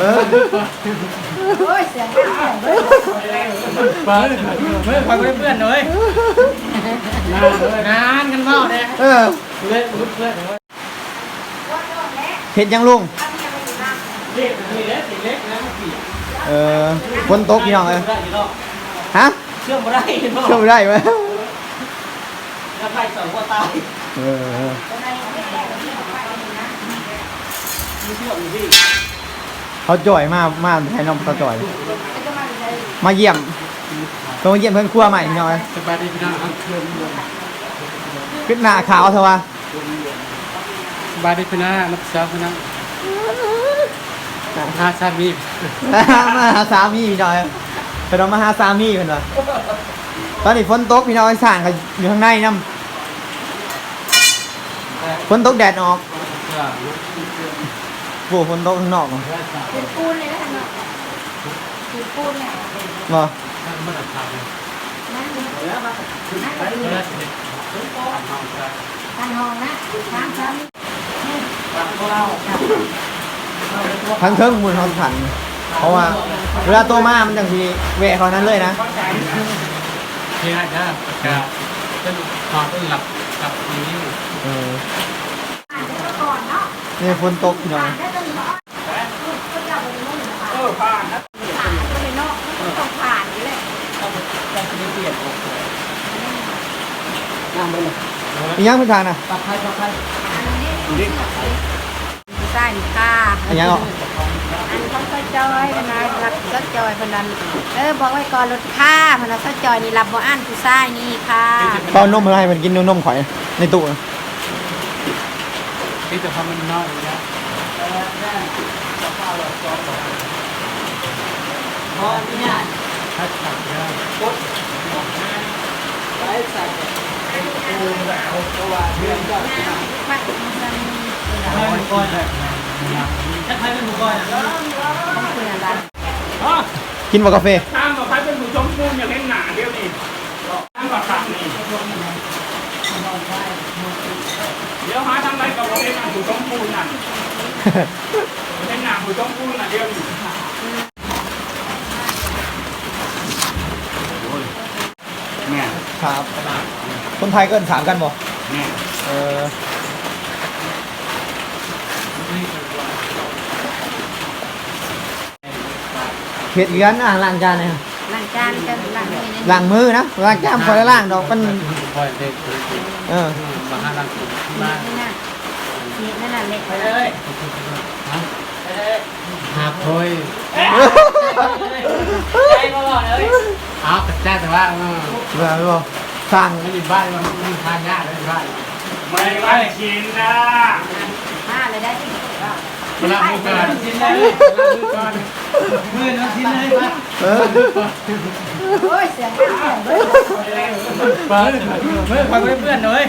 เออโอ้ยเสียงดังเสียงดังเปิดเพื่อนคอยเพื่อนเลยนานเลยนานกันเปล่าเนี่ยเออเล่นเพื่อนเลยเห็ดยังลุงเล็กนี่เล็กเล็กนะมันปีเออฝนตกพี่น้องเอ้ยได้ยี่ห้อฮะเชื่อมบ่ได้เนาะเชื่อไม่ได้ไหมแล้วไปสองก็ตายเออมี เชื่อมอยู่ที่เขาจ่อยมามาให้น้องเขาจ่อย มาเยี่ยมตัวมาเยี่ยมเพื่อนครัวใหม่พี่น้องเอ้ยสบายดีพี่น้องครับเชื่อมขึ้นหน้าขาวเถอะวะสบายดีพี่น้องนักศึกษาพี่น้องหาชาติมีมาหาสามีพี่น้องเอ้ยไปน้องมาหาสามีเพื่อนวะตอนนี้ฝนตกพี่น้องไอ้สั่งกันอยู่ข้างในน้ำฝนตกแดดออก โอ้ฝนตกข้างนอกเหรอเป็นปูนเลยนะท่านเนาะเป็นปูนเนี่ยบ่นั่นนี่นั่นนี่ท่านห้องนะทางซ้ทั้งเทิงมูลทองขัน เพราะว่าเวลาโตมามันจังสีแหวะเขานั้นเลยนะเฮียจ้าครับเป็นนอนเป็นหลับหลับอย่างนี้ เออำอ่านได้ก่อนเนาะนี่ฝนตกพี่น้องอ่านได้ต ออผ่านนะผ่านก็เลยเนาะต้องผ่านนี่แหละต้องต้องเปลี่ยนออกน้ำไปเลยอีกยังพี่ทางนะปลาไข่ปลาไข่ใช่ค่ะอีกยังเหรออันต้องก็จอยพนันรับก็จอยพนันเออบอกไว้ก่อนลดค่าพนันก็จอยนี่รับบ่อ่านผู้ชายนี่ค่ะตอนนมอะไรมันกินนมข่อยในตู้นะที่จะทำมันน้อยนะ พอที่เนี่ยถ้าตัดเนี่ยกดไปใส่ปูแล้วตัวเพื่อนก็ไม่มันจะมีให้มันก่อนเลยถ้าใครเป็นหมูก่อนอะต้องคุยอะไรอ๋อกินบ่กาแฟตามกับใครเป็นผู้ชมพูนอย่างเห็นหนาเดียวนี่ตามกับขับนี่เดี๋ยวหาทางไหนกับผมเห็นหนาผู้ชมพูนนั่นเห็นหนาผู้ชมพูนน่ะเดียวนี่ แม่ครับ คนไทยเกินถามกันบ่แม่เออเห็ดอีกอันอะล้างจานเนี่ยล้างจานกันล้างนี่นี่ล้างมือนะล้างจานพอได้ล้างดอกมันคอยเด็กเออมาหาลังมานี่น่ะนี่นั่นน่ะเล็กไปเลยหาโอยใจก็รอเลยเอากระจายแต่ว่าเออบ่สั่งไม่อยู่บ้านมันมันทานยากเลยบ้านไม่ได้กินนะห้าเลยได้ที่ว่าเวลามือก่อนชิ้นเลยมือก่อนมือน้ำชิ้นเลยป่ะเออโอ้ยเสียงดังเสียงดังเปิดเพื่อนคอยเพื่อนเลย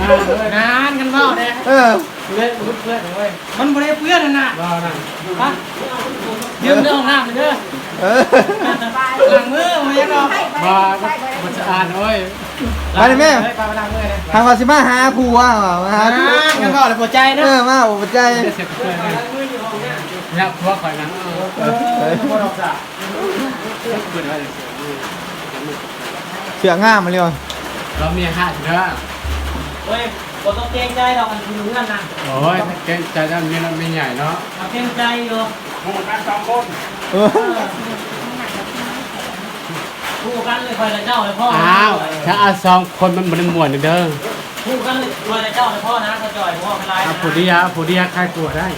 นานเลยนานกันเปล่าเนี่ยเออเล่นเพื่อนเลยมันไม่ได้เพื่อนนะรอนั่งฮะยืมเรื่องน้ำเด้อ เออหลังมือมันยังรอมามันจะอ่านเอ้ยไปล้างมือเลยทางวาสิมาหาผัวมาหาอ่ากันเปล่าเลยปวดใจเอเนาะอมาบ่ใจเสร็จเลยเนี่ยพวกข่อยนั้นเออเออพวกเราจะเปิดไว้เสืองามมาเลยวะเรามีห้าเชื้อเฮ้ยบ่ต้องเกรงใจเรากันคือเพื่อนนะโอ้ยเก่งใจด้านนี้เราไม่ใหญ่เนาะเอาเกรงใจอยู่หมู่กันสองคน เออคู่กันเลยคอยละเจ้าเลยพ่ออ้าวถ้าเอาสองคนมันมันม่วนเด้อคู่กันเลยคอยละเจ้าเลยพ่อนะเขาจ่อยพ่อเป็นไรอะนะผู้ดียาผู้ดียาคลายตัวได้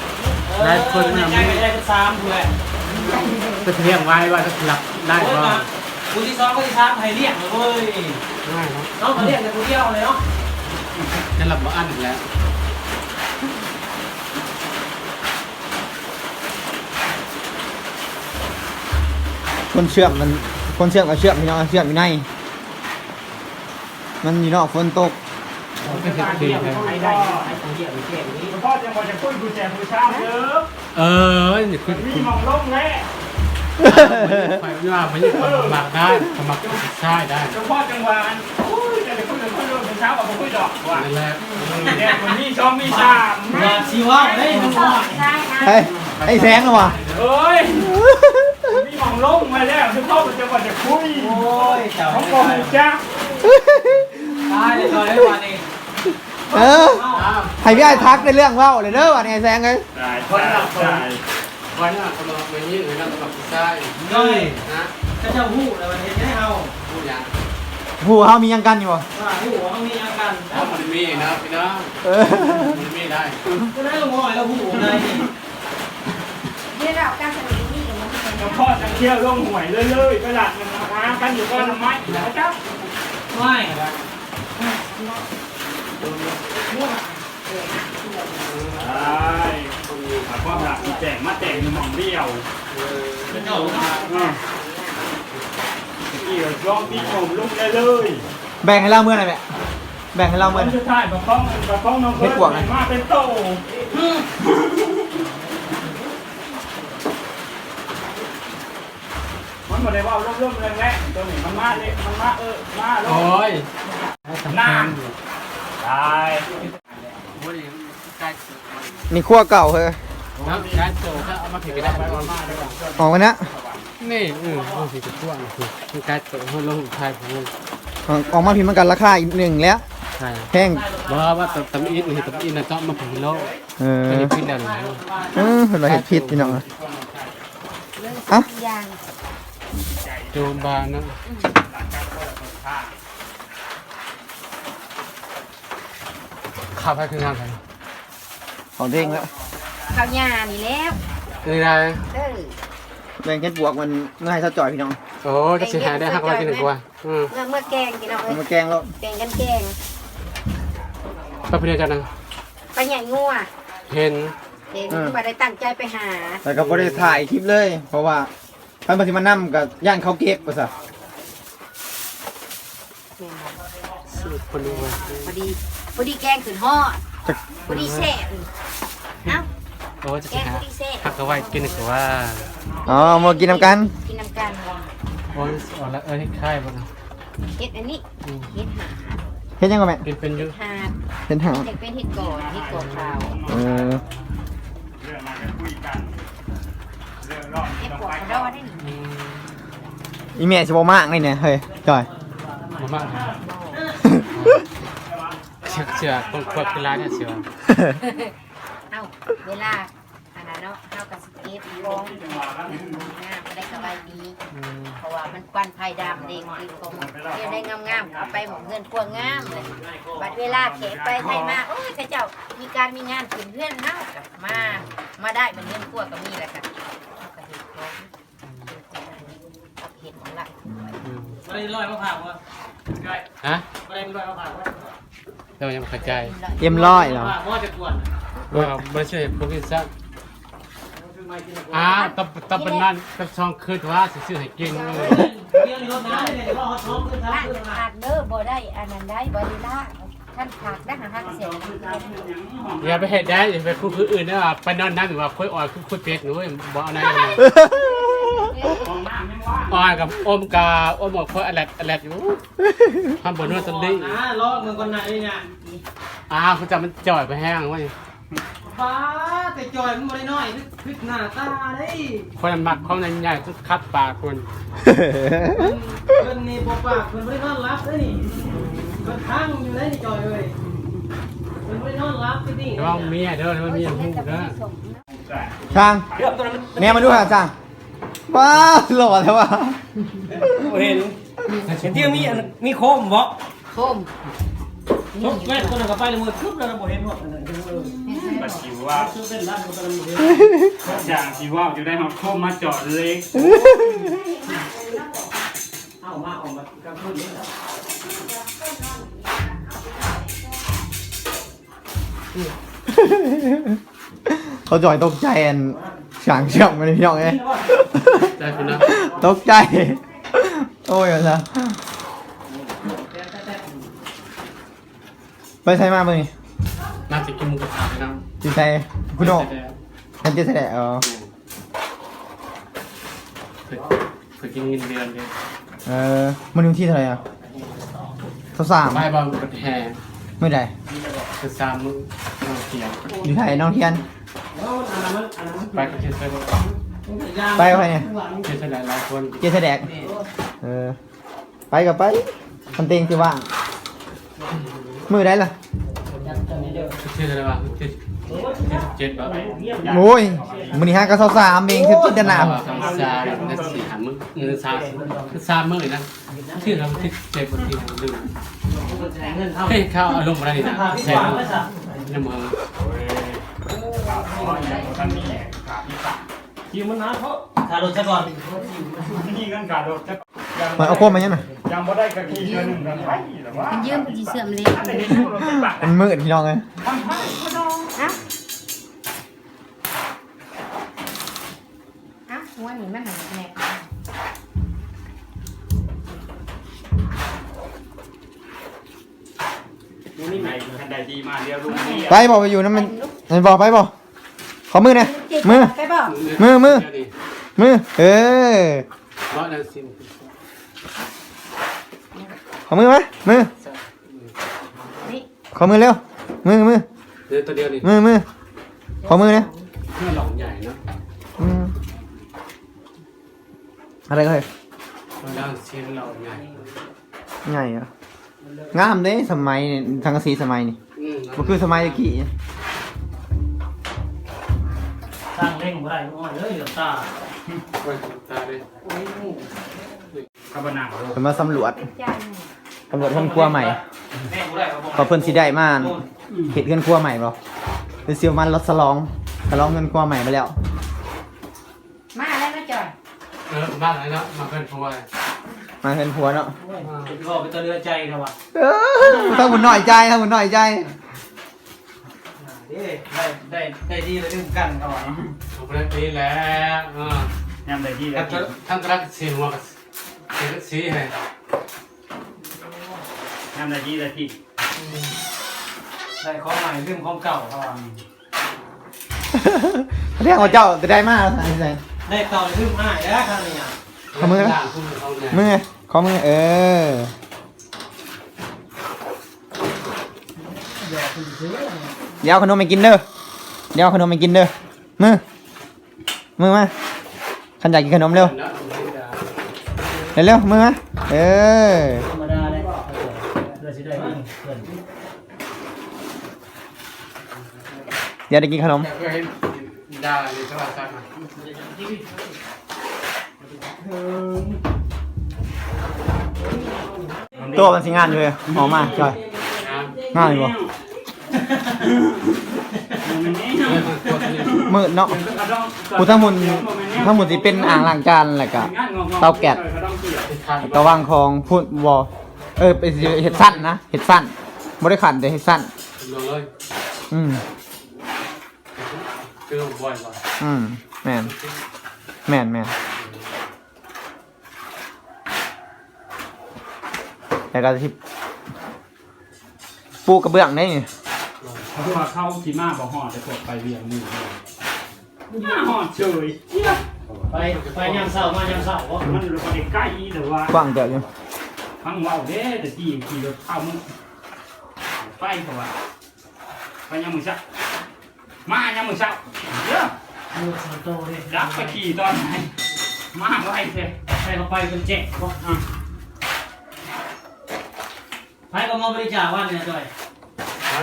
หลายคนมัน่ะใกล้กันได้เป็นสามเพื่อนจะเรียกไว้ว่าจะหลับได้โอ้ยก็มาคู่ที่สองก็ที่สามให้เรียกเลยเว้ยง่ายเนาะน้องมาเรียกในคู่เดียวเลยเนาะจะหลับบ่อั้นอีกแล้ว คนเชื่อมมันคนเชื่อมกับเชื่อมพี่น้องเชื่อมอยู่ใน มันอยู่นอกฝนตกก็เห็นดีเลยไอ้ได้ไอ้ของเดียวไอ้เก่งนี้พ่อจะบอกจะคุยกูแจกผู้ชายเยอะเออนี่คือมีคุณมองลงแน่ไฟว่าไม่ใช่ความหมักได้ความหมักใช่ได้เฉพาะจังหวะอุ้ยจะคุยกับคนเรื่งผู้ชากับผมคุยดอกว่และเเนี่ยคนนี้ชอบมีสามอย่าชีวะเฮ้ยไอ้แสงเหรอวะเอ้ยมีหมองลงมาแล้วทุกคนจะมาจะคุย โอ้ยเจ้าเขาไม่บอกได้จ้าตายเลยจอยได้วันนี้เออให้พี่ไอ้ทักในเรื่องเว่าเลยเด้อวันนี้ไอ้แสงเลยได้ได้ได้วันน่ะกำลังไปยืดเลยนะกำลังไปใช่ย่อยนะถ้าเจ้าหู้แต่วันนี้ให้เอาพูดอย่างหูเฮามียังกันอยู่บ่ว่าหูเขามีอาการเพราะมันมีนะพี่น้องเออมันมีได้ก็ได้ลงหอยแล้วหูในนี่เรื่องเราการสนิทนี่กับมันเป็นเฉพาะจะเที่ยวลงหวยเรื่อยๆกระดาษมัน มากันอยู่ก็ทำไมนะจ๊ะไม่ใช่เพราะหลักมีแจกมาแจกมีหม่องเดียวเป็นเจ้าลูกอืมเกี่ยวช่องที่ผมลุกได้เลยแบ่งให้เราเมื่อไหร่แม่แบ่งให้เราคเมื่อนไหร่ สุดท้ายแบบต้องแบบต้องน้องเฮ็ดบวกไงมาเป็นโต มันหมลยว่าร่มๆแรงๆตัวนี้มันมาเลยมันมาเออมาลโอ้ยน้ำได้พูดอย่างใกล้นี่ขั้วเก่าเฮ้ยแล้วใช้โซ่ถ้าเอามาผิดก็ได้ไปมาดีกว่าออกมานะนี่อืมมันผิดกับตัวนี่คือใกล้โซ่ให้ลงไทยผมออกออกมาพิมพ์มันกันราคาอีกหนึ่งแล้วใช่แพงบอกว่าตำอินนี่ตำอินนะต้องมาผิดโลเออไม่ได้ผิดแล้วนเออเห็นว่าเห็ดพิษพี่น้องอะ เรื่องอะอย่างโจมบานนะขับไปคืองานกันของเด้งแล้วข้าวหญ้านี่แล้วนี่ได้เออแบ่งเฮ็ดบวกมันเมื่อให้เท่าจ่อยพี่น้องโอ้จะเสียหายได้หักไว้ที่หนึ่งกว่าอืมเมื่อเมื่อแกงกินเอาเอาเอ้ยมาแกงแล้วแกงกันแกงก็เป็นจังนะไปใหญ่งัวเห็นเห็นมาได้ตั้งใจไปหา แต่ก็บ่ได้ถ่ายคลิปเลย เพราะว่า ท่านปฏิมานั่กับย่านเขาเก็บว่าซะสูตรคนดูว่าพอดีพอดีแกงขึ้นห่อดจักพอดีแซ่บเอ้าโอ้จะแกเสียงหาพอยดีแซ่บหักเอาไว้กินก็ว่าอ๋อมากินน้ำกันกินน้ำกันโอ้ยอ่อนละเอ้ยค่ายบ้างเฮ็ดอันนี้เฮ็ดหาเฮ็ดยังก็แม่กินเป็นยุหาเฮ็ดหาอยากเป็นเฮ็ดก่อนเฮ็ดก่อนขาวเออ เรื่องมาจะคุยกันเรื่องรอบเฮ็ที่ดต้องก่อไปนก่รออนได้นี่อีเมียสิบ่มากนี่เนี่ยเฮ้ยจ่อย มามากเชื่อเชื่อคนควบคือร้านเนี่ยเชื่อเอ้าเวลาอันนั้นเนาะเฮากับสเก็ตร้องงามก็ได้สบายดีเพราะว่ามันควันไผ่ดำเด้งดีคงเรียนได้งามๆเอาไปหมดเงินพวงงามเลยบัดเวลาเขไปไทยมาโอ้ยข้าเจ้ามีการมีงานถึงเพื่อนเฮาก็มา มาได้มันเงินพวกก็มีแหละค่ะเอาก็เห็นของ เอาเห็นของละไม่ได้ลอยมะพร้าววะฮะไม่ได้ลอยมะพร้าววะเรายังไม่เข้าใจเอ็มร้อยเหรอว่าจะกวนว่าไม่ใช่พวกนี้ซะอ้าวตับตับเป็นนั่นตับช่องคืนว่าซื้อให้กินเลยเรื่องนี้รถน้ำเนี่ยว่าเขาท้องขึ้นท้าถ้าขึ้นมาขาดเด้อบ่ได้อันนั้นได้บ่ได้ละท่านขาดได้หาหักเสียอย่าไปเห็ดได้อย่าไปคุยคืออื่นนะว่าไปนอนนั่งหรือว่าคุยอ่อยคุยคุยเป็ดหนูบอกเอาไหน มองหน้าไม่ว่าอ่อยกับอมกาอมบอกคุยอแลดอแลดอยู่ทำบนนวดสลิงนะล้อเมืองคนไหนเนี่ยอ้าวคุณจำมันจ่อยไปแห้งไว้ฟ้าแต่จอยมันไม่ได้น้อยพลิกหน้าตาได้คนหมักเขาในใหญ่ทุกคัดปากคนเพิ่นนี่บอกว่าเพิ่นไม่ได้นอนรับเลยนี่เพิ่นค้างอยู่เลยนี่จอยเลยเพิ่นไม่ได้นอนรับที่นี่ระวังเมียเด้อระวังเมียหูเด้อช่างเรื่องตอนนั้นแม่มาดูหาช่าง ว้าหล่อแล้วว่ะเห็นเห็นที่มีอันมีโคมบ่โคมทุกแม่คนนึงก็ไปเลยมือคึบแล้วบ่เห็นหมดเลยบัดจิวว่าซื้อเป็นร้านก็ไปเลยอย่างที่ว่าอยู่ได้หอบโคมมาจอดเล็กเอามาออกมากลางคืนนี่แหละเขาจ่อยตกใจอันฉางเชื่อมมันพี่น้องไง ได้คุณนะตกใจ โอ้ยเอาซะไปใช้มาเมื่อนี้น่าจะกินมุกกระทะนะจีใช้คุณโน่ฉันจะแสดงเออเคยกินเงินเดือนเลยเออมันอยู่ที่เท่าไหร่อะเท่าสามไปบอลกระแทกเมื่อใดเคือสามมือเราเขียวอยู่ไทยน้องเทียนแล้วอันนั้นมันอันนั้นมัน ไปก็เชื่อใจไปกับใครเนี่ยเชื่อใจหลายคนเจสแดกเออไปกับไปคนเต็งสิว่างมือได้ล่ะเชื่อใจว่าเจ็ดเจ็ดแบบโอ้ยมือนี้ฮะก็เศร้าสามเองคือจินตนาสามสามสี่หามือเงินสามสามมือนะที่เราที่เจ็บคนที่เราดูเงินเท่าเฮ้ยข้าวอารมณ์อะไรนะพาพี่ใช่สาวไหมไม่สั่งน้ำมัน คิวมันนะเพราะขาดรถซะก่อนนี่กันขาโดดจะมันเอาโคมมายังไงยังบ่ได้กะทิเดือนหนึ่งกันไปหรอว่ามันยืมมันสิเสื่อมเลยมันมืดพี่น้องเลยองเอ้าเอ้าหัวนี่มันหันแหนกนี่ไหนคันใดดีมาเดียวลุงนี่ไปบอกไปอยู่นั่นมันมันบอกไปบอก อมือหนะมือไปบอกมือมือมือเออร้อยละสิบขอมือไหมมือนี่ขอมือเร็วมือมือเดือนตัวเดียวนี่มือมือขอมือนะเพื่อหลอกใหญ่เนาะอืมอะไรก็เลยแล้วเชียนหลอกใหญ่ง่ายเหรองามเด้สมัยนี่ทางกะสีสมัยนี่อืมมันคือสมัยตะกี้ สร้างเร่งบ่ได้ลงมาเลยเดี๋ยวตาไว้ตาเลยกระบะหนังเป็นมาสำรวจจานสำรวจเพื่อนครัวใหม่แม่บ่ได้ก็บ่พอเพื่อนสิได้มาเห็ดเพื่อนครัวใหม่บ่เป็นเซียวมันรถสลองสลองเงินครัวใหม่ไปแล้ว มาแล้วนะจอยเออบ้านอะไรเนาะมาเป็นทัวร์มาเพื่อนครัวเนาะเป็นพ่อเป็นตัวเรือใจนะวะเออถ้าหุ่นหน่อยใจถ้าหุ่นหน่อยใจ ได้ได้ได้ดีเลยดึงกันก่อนผมได้ปีแล้วอ่ายำใดดีแล้ทั้วงทั้งรักสีหัวกับสีสีให้ยำใดดีแล้วที่ได้ของใหม่ลืมของเก่าเขาว่าเรียกว่าเจ้าจะได้มากอะไรใส่ ได้เก่าลืมง่ายแล้วครับเนี่ยขอมือนะล่างขึ้นเขาเนี่ยมือขอมือเออเดี๋ยวคุณซื้อ เดี๋ยวขนมไปกินเด้อเดี๋ยวขนมไปกินเด้อมือมือมาขันอยากกินขนมเร็วเร็วเร็วมือมาเออธรรมดาเลยเพื่อสิได้เพื่อนเดี๋ยวได้กินขนมเคยเห็นดาในตลาดซักมาตัวมันสิงานอยู่เลยออกมาจอยง่ายบ่มันออมันกดเนี่ มืดเนาะกูทั้งหมดทั้งหมดสิเป็นอ่างล้างจานแหละกะเตาแก๊สที่ข้างกระว่างของพูดวอเออเป็นเห็ดสั้นนะเห็ดสั้นบ่ได้ขันแต่เห็ดสั้นลงเลยอืมคือบ่อยบ่อยอืมแม่นแม่นแม่นแต่ก็ที่ปูกระเบื้องได้นี่ คือว่าเข้าขีมาบ่ห่อจะกดไปเวียงมือหน้าห่อเฉยไปไปยามเช้ามายามเช้าบ่มันรู้ว่าใกล้หรือว่ากว้างเดียวอยู่ฟังว่าเด้แต่ที่ขี่รถเข้ามึงไปเพราะว่าไปยังมือเช้ามายังมือเช้าเด้อมือสามโตเลยรับไปขี่ตอนไหนมาไว้เถอะไปเขาไปเป็นแจ๊กบ่อะไปก็มาบริจาควันเนี่ยด้วยฮะ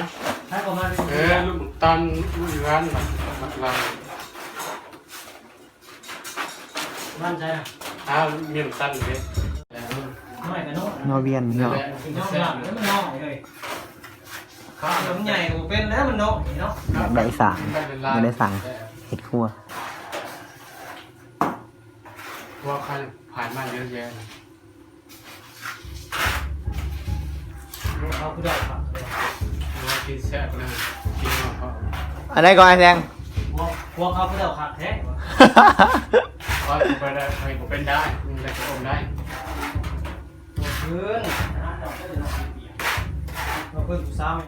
ไปก็มาบริเอจาอคลูกตอนลูกร้านหลักหลักเราวันใจนะอ้าวเมียนสั้นเลยน้อยกันเนาะนอเวียนเนาะกินน้องหลับแล้วมันน้อยเลยข้าวมันใหญ่กูเป็นแล้วมันน้อยเนาะอยากได้สั่งอยากได้สั่งเห็ดครัวว่าใครผ่านมาเยอะแยะเอาผู้ได้ครับว่า กินแซ่บนะกินมาเขาอะไรก่อนไอ้แดงพวกเขาผู้ได้ขักแท้ว่าไปได้ใครก็เป็นได้อะไรก็อมได้เพื่อนเราเพื่อนกูซ้ำ